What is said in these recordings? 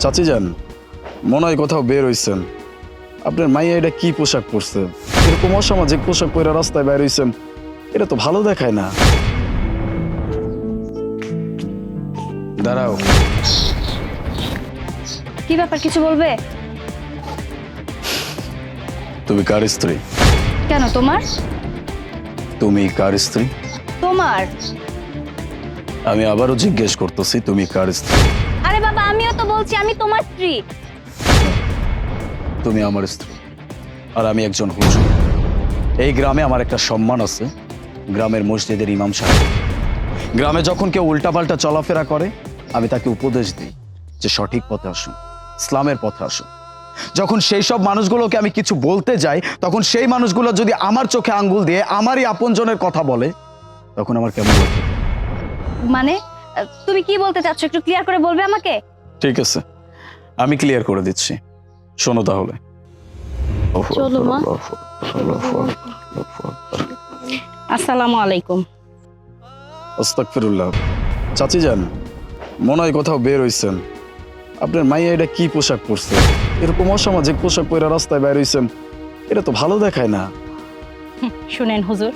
চাচি যান মনে হয় কোথাও বের হইছেন। আপনার মাইয়া এটা কি পোশাক পরছে? এরকম অসামাজিক পোশাক পরে রাস্তায় বের হইছেন এটা তো ভালো দেখায় না। দাঁড়াও। কি ব্যাপার কিছু বলবে? তুমি কার স্ত্রী? কেন তোমার? তুমি কার স্ত্রী? তোমার? আমি আবারও জিজ্ঞেস করতেছি তুমি কার স্ত্রী? আরে বাবা আমিও তো বলছি আমি তোমার স্ত্রী। তুমি আমার স্ত্রী আর আমি একজন হুজুর। এই গ্রামে আমার একটা সম্মান আছে গ্রামের মসজিদের ইমাম সাহেব। গ্রামে যখন কেউ উল্টাপাল্টা চলাফেরা করে আমি তাকে উপদেশ দিই যে সঠিক পথে আসুন ইসলামের পথে আসুন। যখন সেই সব মানুষগুলোকে আমি কিছু বলতে যাই তখন সেই মানুষগুলো যদি আমার চোখে আঙ্গুল দিয়ে আমারই আপনজনের কথা বলে তখন আমার কেমন লাগে মানে? তুমি কি বলতে চাচ্ছ? একটু ক্লিয়ার করে বলবে আমাকে? ঠিক আছে। আমি ক্লিয়ার করে দিচ্ছি। শোনো তাহলে। চলো, মা। আসসালামু আলাইকুম। চাচি যান। মনে হয় কোথাও বের হইছেন। আপনার মাইয়া এটা কি পোশাক পরছে? এরকম অসামাজিক পোশাক পরে রাস্তায় বের হইছেন। এটা তো ভালো দেখায় না। শুনেন হুজুর।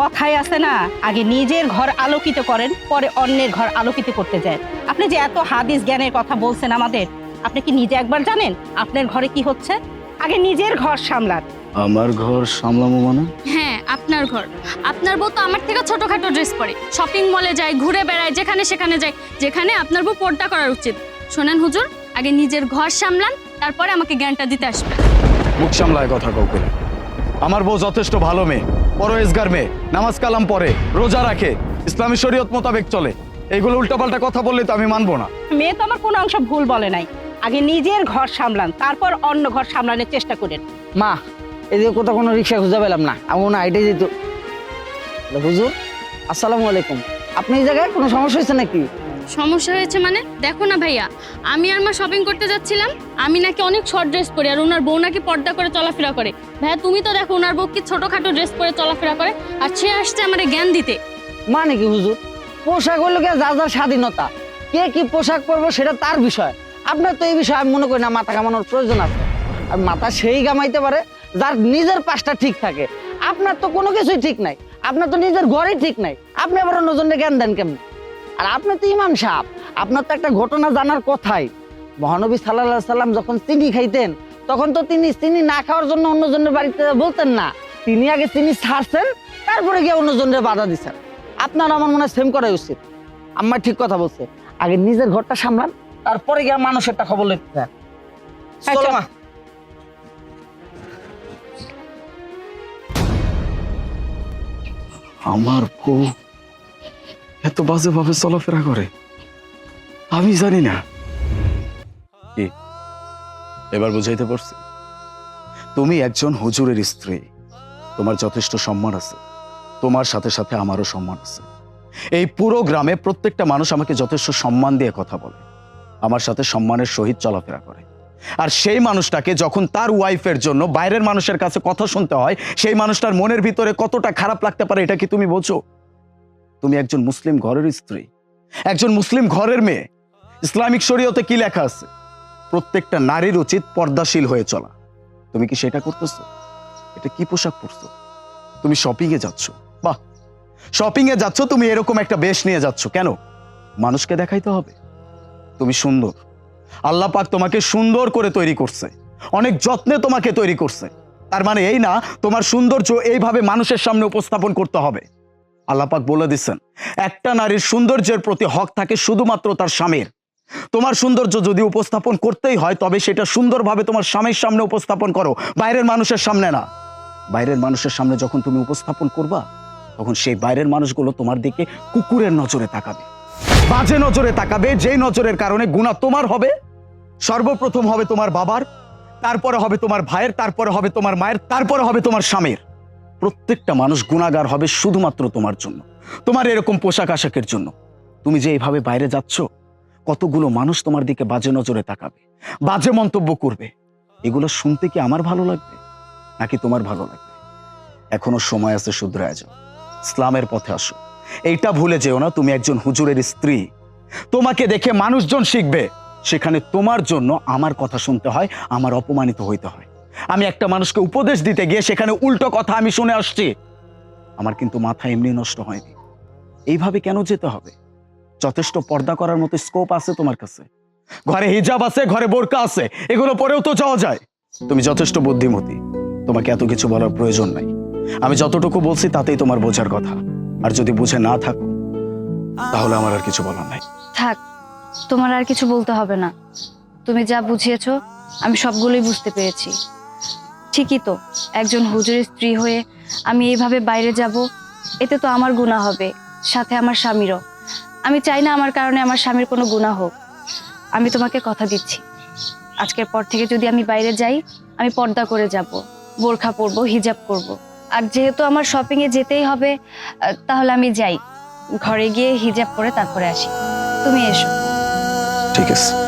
কথাই আছে না। আগে নিজের ঘর আলোকিত করেন পরে অন্যের ঘর আলোকিত করতে যায় আপনি যে এত হাদিস জ্ঞানের কথা বলছেন আমাদের আপনি কি নিজে একবার জানেন আপনার ঘরে কি হচ্ছে? আগে নিজের ঘর সামলান। আমার ঘর সামলামো মানে? হ্যাঁ আপনার ঘর। আপনার বউ তো আমার থেকে ছোটখাটো ড্রেস পরে। শপিং মলে যায় ঘুরে বেড়ায় যেখানে সেখানে যায় যেখানে আপনার বউ পর্দা করার উচিত। শোনেন হুজুর আগে নিজের ঘর সামলান তারপরে আমাকে জ্ঞানটা দিতে আসবে মুখ সামলায় কথা কাউকে আমার বউ যথেষ্ট ভালো মেয়ে। পরহেজগার মেয়ে। নামাজ কালাম পড়ে রোজা রাখে ইসলামী শরীয়ত মোতাবেক চলে। এইগুলো উল্টাপাল্টা কথা বললে তো আমি মানবো না। মেয়ে তো আমার কোনো অংশ ভুল বলে নাই। আগে নিজের ঘর সামলান তারপর অন্য ঘর সামলানোর চেষ্টা করেন। মা এদিকে কোথাও কোনো রিক্সা খুঁজে পেলাম না আমি মনে হয় এটাই যেত। হুজুর আসসালামু আলাইকুম। আপনি এই জায়গায় কোনো সমস্যা হয়েছে নাকি? সমস্যা হয়েছে মানে? দেখো না ভাইয়া, আমি আর মা শপিং করতে যাচ্ছিলাম, আমি নাকি অনেক শর্ট ড্রেস পরি আর ওনার বউ নাকি পর্দা করে চলাফেরা করে। ভাইয়া, তুমি তো দেখো ওনার বউ কি ছোটখাটো ড্রেস পরে চলাফেরা করে আর সে আসছে আমার জ্ঞান দিতে। মানে কি হুজুর? পোশাক হলো গিয়ে যার যার স্বাধীনতা। কে কি পোশাক পরবো সেটা তার বিষয়। আপনার তো এই বিষয়ে আমি মনে করি না, মাথা কামানোর প্রয়োজন আছে। আর মাথা সেই কামাইতে পারে যার নিজের পাশটা ঠিক থাকে। আপনার তো কোনো কিছুই ঠিক নাই। আপনার তো নিজের ঘরেই ঠিক নাই। আপনি আবার অন্যজনকে জ্ঞান দেন কেমন? আর আপনি তো ইমাম সাহেব আপনার তো একটা ঘটনা জানার কথাই। মহানবী সাল্লাহ সাল্লাম যখন চিনি খাইতেন তখন তো তিনি চিনি না খাওয়ার জন্য অন্যজনের বাড়িতে বলতেন না। তিনি আগে চিনি ছাড়ছেন তারপরে গিয়ে অন্যজনের বাধা দিচ্ছেন আপনার আমার মনে হয় সেম করাই উচিত। আম্মা ঠিক কথা বলছে আগে নিজের ঘরটা সামলান তারপরে গিয়ে মানুষের মানুষেরটা খবর লিখতে চলো মা আমার বউ এত বাজে ভাবে চলাফেরা করে? আমি জানি না। এবার বুঝাইতে পারছি। তুমি একজন হুজুরের স্ত্রী। তোমার যথেষ্ট সম্মান আছে। তোমার সাথে সাথে আমারও সম্মান আছে। এই পুরো গ্রামে প্রত্যেকটা মানুষ আমাকে যথেষ্ট সম্মান দিয়ে কথা বলে। আমার সাথে সম্মানের সহিত চলাফেরা করে। আর সেই মানুষটাকে যখন তার ওয়াইফের জন্য বাইরের মানুষের কাছে কথা শুনতে হয়, সেই মানুষটার মনের ভিতরে কতটা খারাপ লাগতে পারে এটা কি তুমি বোঝো? তুমি একজন মুসলিম ঘরের স্ত্রী, একজন মুসলিম ঘরের মেয়ে। ইসলামিক শরীয়তে কি লেখা আছে? প্রত্যেকটা নারীর উচিত পর্দাশীল হয়ে চলা। তুমি কি সেটা করতেছো? এটা কি পোশাক পরছো? তুমি শপিং এ যাচ্ছ? বাহ! শপিং এ যাচ্ছ, তুমি এরকম একটা বেশ নিয়ে যাচ্ছ। কেন? মানুষকে দেখাইতে হবে। তুমি সুন্দর। আল্লাহ পাক তোমাকে সুন্দর করে তৈরি করছে। অনেক যত্নে তোমাকে তৈরি করছে। তার মানে এই না, তোমার সৌন্দর্য এইভাবে মানুষের সামনে উপস্থাপন করতে হবে। আল্লাহ পাক বলে দিচ্ছেন, একটা নারীর সৌন্দর্যের প্রতি হক থাকে শুধুমাত্র তার স্বামীর। তোমার সৌন্দর্য যদি উপস্থাপন করতেই হয়, তবে সেটা সুন্দরভাবে তোমার স্বামীর সামনে উপস্থাপন করো, বাইরের মানুষের সামনে না। বাইরের মানুষের সামনে যখন তুমি উপস্থাপন করবা, তখন সেই বাইরের মানুষগুলো তোমার দিকে কুকুরের নজরে তাকাবে। বাজে নজরে তাকাবে, যেই নজরের কারণে গুণা তোমার হবে, সর্বপ্রথম হবে তোমার বাবার, তারপরে হবে তোমার ভাইয়ের, তারপরে হবে তোমার মায়ের, তারপরে হবে তোমার স্বামীর। প্রত্যেকটা মানুষ গুণাগার হবে শুধুমাত্র তোমার জন্য। তোমার এরকম পোশাক আশাকের জন্য। তুমি যে এইভাবে বাইরে যাচ্ছ, কতগুলো মানুষ তোমার দিকে বাজে নজরে তাকাবে, বাজে মন্তব্য করবে। এগুলো শুনতে কি আমার ভালো লাগবে, নাকি তোমার ভালো লাগবে? এখনও সময় আছে, শুধরায় যাও। ইসলামের পথে আসো। এইটা ভুলে যেও না, তুমি একজন হুজুরের স্ত্রী। তোমাকে দেখে মানুষজন শিখবে, সেখানে তোমার জন্য আমার কথা শুনতে হয়, আমার অপমানিত হইতে হয়। আমি একটা মানুষকে উপদেশ দিতে গিয়ে সেখানে উল্টো কথা আমি শুনে আসছি। আমার কিন্তু মাথা এমনি নষ্ট হয়নি। এইভাবে কেন যেতে হবে? যথেষ্ট পর্দা করার মতো স্কোপ আছে তোমার কাছে। ঘরে হিজাব আছে, ঘরে বোরকা আছে, এগুলো পরেও তো যাওয়া যায়। তুমি যথেষ্ট বুদ্ধিমতী। তোমাকে এত কিছু বলার প্রয়োজন নাই। আমি যতটুকু বলছি তাতেই তোমার বোঝার কথা। আর যদি বুঝে না থাকো, তাহলে আমার আর কিছু বলার নাই। থাক, তোমার আর কিছু বলতে হবে না। তুমি যা বুঝিয়েছো, আমি সবগুলোই বুঝতে পেরেছি। ঠিকই তো একজন হুজুরের স্ত্রী হয়ে আমি এইভাবে বাইরে যাব, এতে তো আমার গুণা হবে, সাথে আমার স্বামীরও। আমি চাই না আমার কারণে আমার স্বামীর কোনো গুণা হোক। আমি তোমাকে কথা দিচ্ছি। আজকের পর থেকে যদি আমি বাইরে যাই, আমি পর্দা করে যাব, বোরখা পরবো, হিজাব করব। আর যেহেতু আমার শপিংয়ে যেতেই হবে তাহলে আমি যাই। ঘরে গিয়ে হিজাব পরে তারপরে আসি। তুমি এসো। ঠিক আছে।